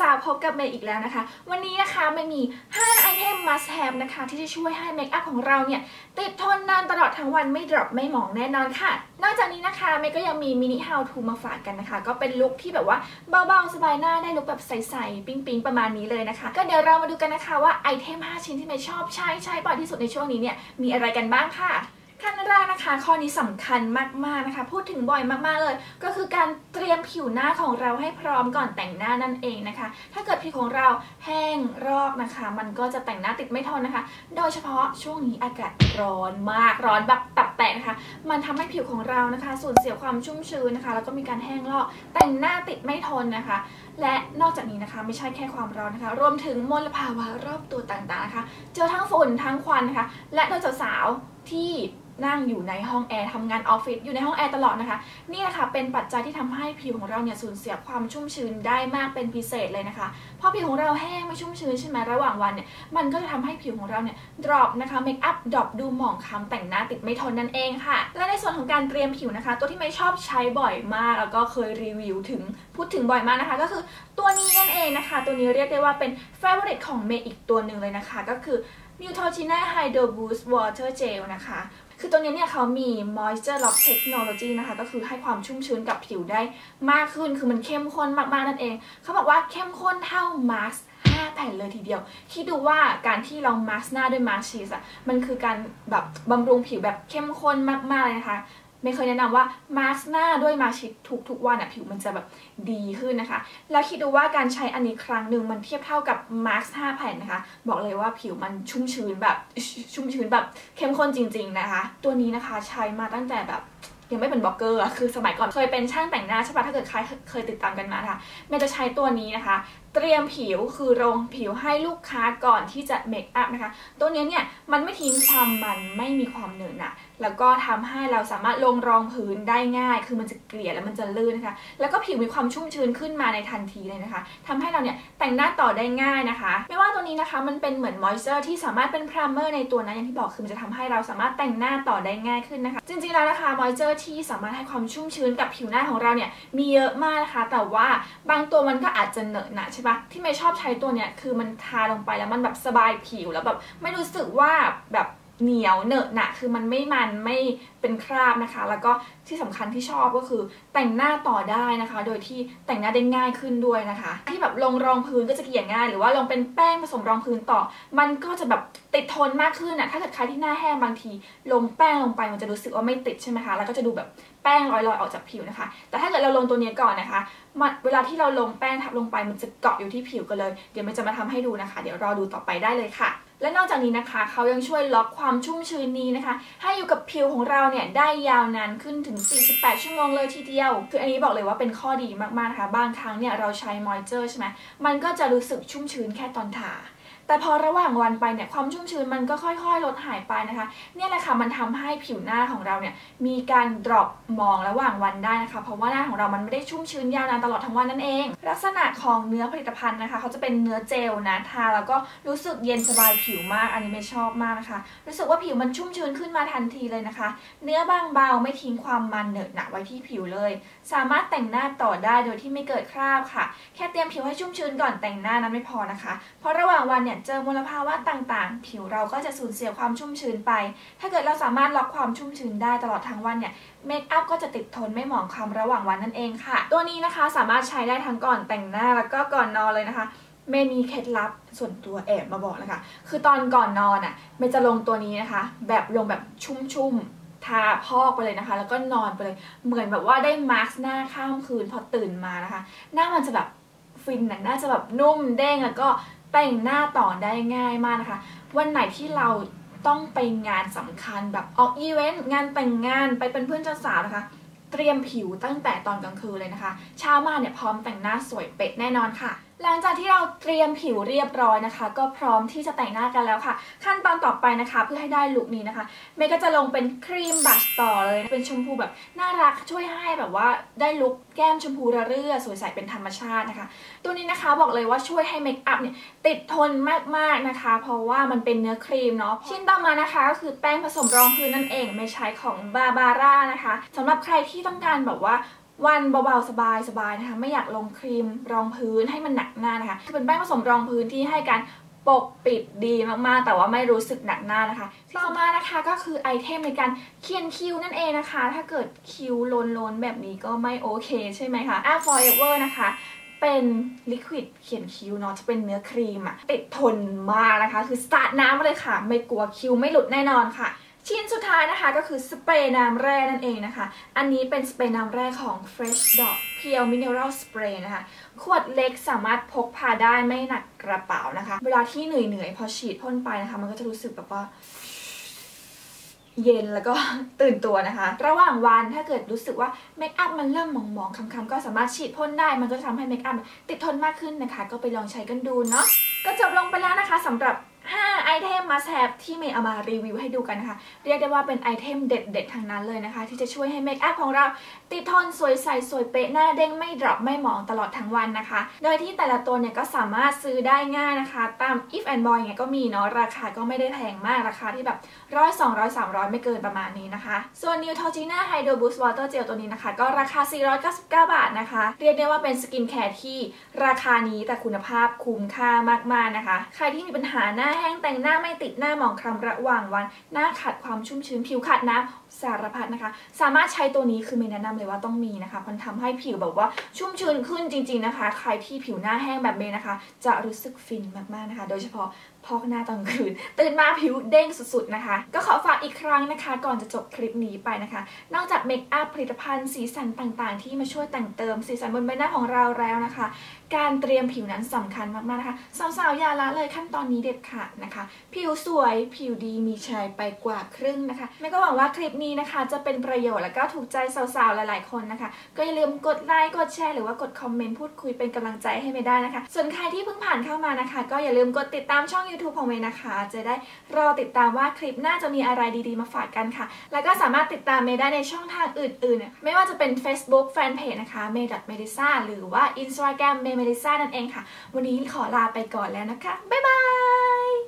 สาวๆพบกับเมย์อีกแล้วนะคะ วันนี้นะคะเมย์มี 5 ไอเทม must have นะคะ ที่จะช่วยให้เมคอัพของเราเนี่ย ติดทนนานตลอดทั้งวันไม่ดรอปไม่หมองแน่นอนค่ะ นอกจากนี้นะคะเมย์ก็ยังมีมินิ how to มาฝากกันนะคะ ก็เป็นลุคที่แบบว่าเบาๆ สบายหน้าได้ลุคแบบใสๆ ปิ๊งๆ ประมาณนี้เลยนะคะ ก็เดี๋ยวเรามาดูกันนะคะว่าไอเทม 5 ชิ้นที่เมย์ชอบใช้ใช้บ่อยที่สุดในช่วงนี้เนี่ยมีอะไรกันบ้างค่ะ ขั้นแรกนะคะ ข้อนี้สำคัญมากๆนะคะ พูดถึงบ่อยมากๆเลย ก็คือการเตรียมผิวหน้าของเราให้พร้อมก่อนแต่งหน้านั่นเองนะคะ ถ้าเกิดผิวของเราแห้งรอกนะคะ มันก็จะแต่งหน้าติดไม่ทนนะคะ โดยเฉพาะช่วงนี้อากาศร้อนมากร้อนแบบตับแตกนะคะ มันทำให้ผิวของเรานะคะสูญเสียความชุ่มชื้นนะคะ แล้วก็มีการแห้งลอกแต่งหน้าติดไม่ทนนะคะ และนอกจากนี้นะคะ ไม่ใช่แค่ความร้อนนะคะ รวมถึงมลภาวะรอบตัวต่างๆนะคะ เจอทั้งฝุ่นทั้งควันนะคะ และโดยสาวๆที่ นั่งอยู่ในห้องแอร์ทำงานออฟฟิศอยู่ในห้องแอร์ตลอดนะคะ นี่แหละค่ะเป็นปัจจัยที่ทำให้ผิวของเราเนี่ยสูญเสียความชุ่มชื้นได้มากเป็นพิเศษเลยนะคะเพราะผิวของเราแห้งไม่ชุ่มชื้นใช่ไหมระหว่างวันเนี่ยมันก็จะทำให้ผิวของเราเนี่ยดรอปนะคะเมคอัพดรอปดูหมองคล้ำแต่งหน้าติดไม่ทนนั่นเองค่ะ และในส่วนของการเตรียมผิวนะคะ ตัวที่ไม่ชอบใช้บ่อยมากแล้วก็เคยรีวิวถึงพูดถึงบ่อยมากนะคะ ก็คือตัวนี้นั่นเองนะคะ ตัวนี้เรียกได้ว่าเป็น favorite ของเมย์อีกตัวหนึ่งเลยนะคะ ก็คือ Neutrogena Hydro Boost Water Gel นะคะ คือตัวนี้เนี่ยเขามี moisture lock technology นะคะ ก็คือให้ความชุ่มชื้นกับผิวได้มากขึ้น คือมันเข้มข้นมากๆนั่นเอง เขาบอกว่าเข้มข้นเท่า mask 5แผ่นเลยทีเดียว คิดดูว่าการที่เรามาสหน้าด้วยมาชีสอะมันคือการแบบบำรุงผิวแบบเข้มข้นมากๆเลยนะคะ ไม่เคยแนะนำว่ามาสก์หน้าด้วยมาชิดทุกๆวันอะผิวมันจะแบบดีขึ้นนะคะ แล้วคิดดูว่าการใช้อันนี้ครั้งหนึ่งมันเทียบเท่ากับมาสก์5แผ่นนะคะ บอกเลยว่าผิวมันชุ่มชื้นแบบชุ่มชื้นแบบเข้มข้นจริง ๆนะคะ ตัวนี้นะคะใช้มาตั้งแต่แบบยังไม่เป็นบล็อกเกอร์อะคือสมัยก่อนเคยเป็นช่างแต่งหน้าใช่ปะถ้าเกิดใครเคยติดตามกันมานะคะเมย์จะใช้ตัวนี้นะคะ เตรียมผิวคือลงผิวให้ลูกค้าก่อนที่จะเมคอัพนะคะ ตัวนี้เนี่ยมันไม่ทิ้งความมันไม่มีความเหนอะหนะ แล้วก็ทำให้เราสามารถลงรองพื้นได้ง่าย คือมันจะเกลี่ยแล้วมันจะลื่นนะคะ แล้วก็ผิวมีความชุ่มชื้นขึ้นมาในทันทีเลยนะคะทำให้เราเนี่ยแต่งหน้าต่อได้ง่ายนะคะ ไม่ว่าตัวนี้นะคะมันเป็นเหมือนมอยเจอร์ที่สามารถเป็นพรามเมอร์ในตัวนะอย่างที่บอกคือมันจะทำให้เราสามารถแต่งหน้าต่อได้ง่ายขึ้นนะคะ จริงๆแล้วนะคะมอยเจอร์ที่สามารถให้ความชุ่มชื้นกับผิวหน้าของเราเนี่ยมีเยอะมากนะคะ แต่ว่าบางตัวมันก็อาจจะเหนอะหนะใช่ปะที่ไม่ชอบใช้ตัวเนี่ยคือมันทาลงไปแล้วมันแบบสบายผิวแล้วแบบไม่รู้สึกว่าแบบ เหนียวเนอะหนะคือมันไม่มันไม่เป็นคราบนะคะ แล้วก็ที่สำคัญที่ชอบก็คือแต่งหน้าต่อได้นะคะ โดยที่แต่งหน้าได้ง่ายขึ้นด้วยนะคะ ที่แบบลงรองพื้นก็จะเกลี่ยง่าย หรือว่าลงเป็นแป้งผสมรองพื้นต่อ มันก็จะแบบติดทนมากขึ้นอะถ้าเกิดใครที่หน้าแห้งบางที ลงแป้งลงไปมันจะรู้สึกว่าไม่ติดใช่ไหมคะแล้วก็จะดูแบบแป้งลอยๆออกจากผิวนะคะ แต่ถ้าเกิดเราลงตัวนี้ก่อนนะคะเวลาที่เราลงแป้งทับลงไปมันจะเกาะอยู่ที่ผิวกันเลย เดี๋ยวมันจะมาทำให้ดูนะคะ เดี๋ยวรอดูต่อไปได้เลยค่ะ และนอกจากนี้นะคะ เขายังช่วยล็อกความชุ่มชื้นนี้นะคะ ให้อยู่กับผิวของเราเนี่ยได้ยาวนานขึ้นถึง 48 ชั่วโมงเลยทีเดียว คืออันนี้บอกเลยว่าเป็นข้อดีมากๆนะคะ บางครั้งเนี่ยเราใช้มอยเจอร์ใช่ไหมมันก็จะรู้สึกชุ่มชื้นแค่ตอนทา แต่พอระหว่างวันไปเนี่ยความชุ่มชื้นมันก็ค่อยๆ ลดหายไปนะคะเนี่ยแหละค่ะมันทำให้ผิวหน้าของเราเนี่ยมีการดรอปมองระหว่างวันได้นะคะ เพราะว่าหน้าของเรามันไม่ได้ชุ่มชื้นยาวนานตลอดทั้งวันนั่นเอง ลักษณะของเนื้อผลิตภัณฑ์นะคะ เขาจะเป็นเนื้อเจลนะทาแล้วก็รู้สึกเย็นสบายผิวมากอันนี้ไม่ชอบมากนะคะ รู้สึกว่าผิวมันชุ่มชื้นขึ้นมาทันทีเลยนะคะ เนื้อบางเบาไม่ทิ้งความมันเหนอะหนะไว้ที่ผิวเลย สามารถแต่งหน้าต่อได้โดยที่ไม่เกิดคราบค่ะ แค่เตรียมผิวให้ชุ่มชื้นก่อนแต่งหน้านั้นไม่พอนะคะ เพราะระหว่างวันเนี่ยเจอมลภาวะต่างๆ ผิวเราก็จะสูญเสียความชุ่มชื้นไป ถ้าเกิดเราสามารถล็อกความชุ่มชื้นได้ตลอดทั้งวันเนี่ยเมคอัพก็จะติดทนไม่หมองคล้ำระหว่างวันนั่นเองค่ะ ตัวนี้นะคะสามารถใช้ได้ทั้งก่อนแต่งหน้าแล้วก็ก่อนนอนเลยนะคะเมมีเคล็ดลับส่วนตัวแอบมาบอกนะคะ คือตอนก่อนนอนอะเมจะลงตัวนี้นะคะ แบบลงแบบชุ่มๆ ทาพอกไปเลยนะคะ แล้วก็นอนไปเลย เหมือนแบบว่าได้มาร์กหน้าข้ามคืนพอตื่นมานะคะ หน้ามันจะแบบฟินน่าจะแบบนุ่มเด้งแล้วก็ แต่งหน้าต่อได้ง่ายมากนะคะ วันไหนที่เราต้องไปงานสำคัญแบบออกอีเวนต์งานแต่งงานไปเป็นเพื่อนเจ้าสาวนะคะ เตรียมผิวตั้งแต่ตอนกลางคืนเลยนะคะ เช้ามาเนี่ยพร้อมแต่งหน้าสวยเป๊ะแน่นอนค่ะ หลังจากที่เราเตรียมผิวเรียบร้อยนะคะ ก็พร้อมที่จะแต่งหน้ากันแล้วค่ะ ขั้นตอนต่อไปนะคะ เพื่อให้ได้ลุคนี้นะคะเมย์ก็จะลงเป็นครีมบัชต่อเลยเป็นชมพูแบบน่ารักช่วยให้แบบว่าได้ลุคแก้มชมพูระเรื่อสวยใสเป็นธรรมชาตินะคะ ตัวนี้นะคะบอกเลยว่าช่วยให้เมคอัพเนี่ยติดทนมากๆนะคะ เพราะว่ามันเป็นเนื้อครีมเนาะชิ้นต่อมานะคะ ก็คือแป้งผสมรองพื้นนั่นเองไม่ใช้ของบาบาร่านะคะสำหรับใครที่ต้องการแบบว่า วันเบาๆสบายๆนะคะ ไม่อยากลงครีมรองพื้นให้มันหนักหน้านะคะคือเป็นแป้งผสมรองพื้นที่ให้การปกปิดดีมากๆ แต่ว่าไม่รู้สึกหนักหน้านะคะ ต่อมานะคะก็คือไอเทมในการเขียนคิ้วนั่นเองนะคะ ถ้าเกิดคิ้วล้นๆแบบนี้ก็ไม่โอเคใช่ไหมคะ a Forever นะคะเป็นลิควิดเขียนคิ้วเนาะจะเป็นเนื้อครีมอะติดทนมากนะคะ คือสาร์ทน้ำมาเลยค่ะ ไม่กลัวคิ้วไม่หลุดแน่นอนค่ะ ชิ้นสุดท้ายนะคะก็คือสเปรย์น้ำแร่นั่นเองนะคะ อันนี้เป็นสเปรย์น้ำแร่ของ Fresh Dot Pure Mineral Spray นะคะ ขวดเล็กสามารถพกพาได้ไม่หนักกระเป๋านะคะ เวลาที่เหนื่อยๆ พอฉีดพ่นไปนะคะ มันก็จะรู้สึกแบบว่าเย็นแล้วก็ตื่นตัวนะคะ ระหว่างวันถ้าเกิดรู้สึกว่าเมคอัพมันเริ่มหมองๆคำๆก็สามารถฉีดพ่นได้ มันก็จะทำให้เมคอัพติดทนมากขึ้นนะคะ ก็ไปลองใช้กันดูเนาะก็จบลงไปแล้วนะคะสำหรับ ไอเทม must have ที่เมย์เอามารีวิวให้ดูกันนะคะ เรียกได้ว่าเป็นไอเทมเด็ดๆทั้งนั้นเลยนะคะ ที่จะช่วยให้เมคอัพของเราติดทนสวยใสสวยเป๊ะหน้าเด้งไม่ดรอปไม่หมองตลอดทั้งวันนะคะ โดยที่แต่ละตัวเนี่ยก็สามารถซื้อได้ง่ายนะคะ ตาม if and boy เนี่ยก็มีเนาะราคาก็ไม่ได้แพงมากราคาที่แบบร้อยสองร้อยสามร้อยไม่เกินประมาณนี้นะคะ ส่วน Neutrogena Hydro Boost Water Gel ตัวนี้นะคะ ก็ราคา 499 บาทนะคะ เรียกได้ว่าเป็นสกินแคร์ที่ราคานี้แต่คุณภาพคุ้มค่ามากๆนะคะ ใครที่มีปัญหาหน้าแห้งแต่งหน้าไม่ติดหน้าหมองคล้ำระหว่างวัน หน้าขาดความชุ่มชื้นผิวขาดน้ำ สารพัดนะคะ สามารถใช้ตัวนี้คือมย์แนะนำเลยว่าต้องมีนะคะ มันทำให้ผิวแบบว่าชุ่มชื้นขึ้นจริง ๆนะคะ ใครที่ผิวหน้าแห้งแบบเมย์นะคะ จะรู้สึกฟินมากๆนะคะ โดยเฉพาะพอกหน้าตอนคืน ตื่นมาผิวเด้งสุดๆนะคะ ก็ขอฝากอีกครั้งนะคะ ก่อนจะจบคลิปนี้ไปนะคะ นอกจากเมคอัพผลิตภัณฑ์สีสันต่างๆ ที่มาช่วยแต่งเติมสีสันบนใบหน้าของเราแล้วนะคะ การเตรียมผิวนั้นสำคัญมากๆนะคะสาวๆอย่าละเลยขั้นตอนนี้เด็ดขาดนะคะ ผิวสวยผิวดีมีชัยไปกว่าครึ่งนะคะแม่ก็หวังว่าคลิปนี้นะคะ จะเป็นประโยชน์และก็ถูกใจสาวๆ หลายๆ คนนะคะ ก็อย่าลืมกดไลค์ กดแชร์ หรือว่ากดคอมเมนต์พูดคุยเป็นกำลังใจให้เมย์ได้นะคะ ส่วนใครที่เพิ่งผ่านเข้ามานะคะ ก็อย่าลืมกดติดตามช่อง YouTube ของเมย์นะคะ จะได้รอติดตามว่าคลิปหน้าจะมีอะไรดีๆ มาฝากกันค่ะ แล้วก็สามารถติดตามเมย์ได้ในช่องทางอื่นๆ ไม่ว่าจะเป็น Facebook Fanpage นะคะ m a y m e d i s a หรือว่า Instagram m a y m e d i s a นั่นเองค่ะ วันนี้ขอลาไปก่อนแล้วนะคะบ๊ายบาย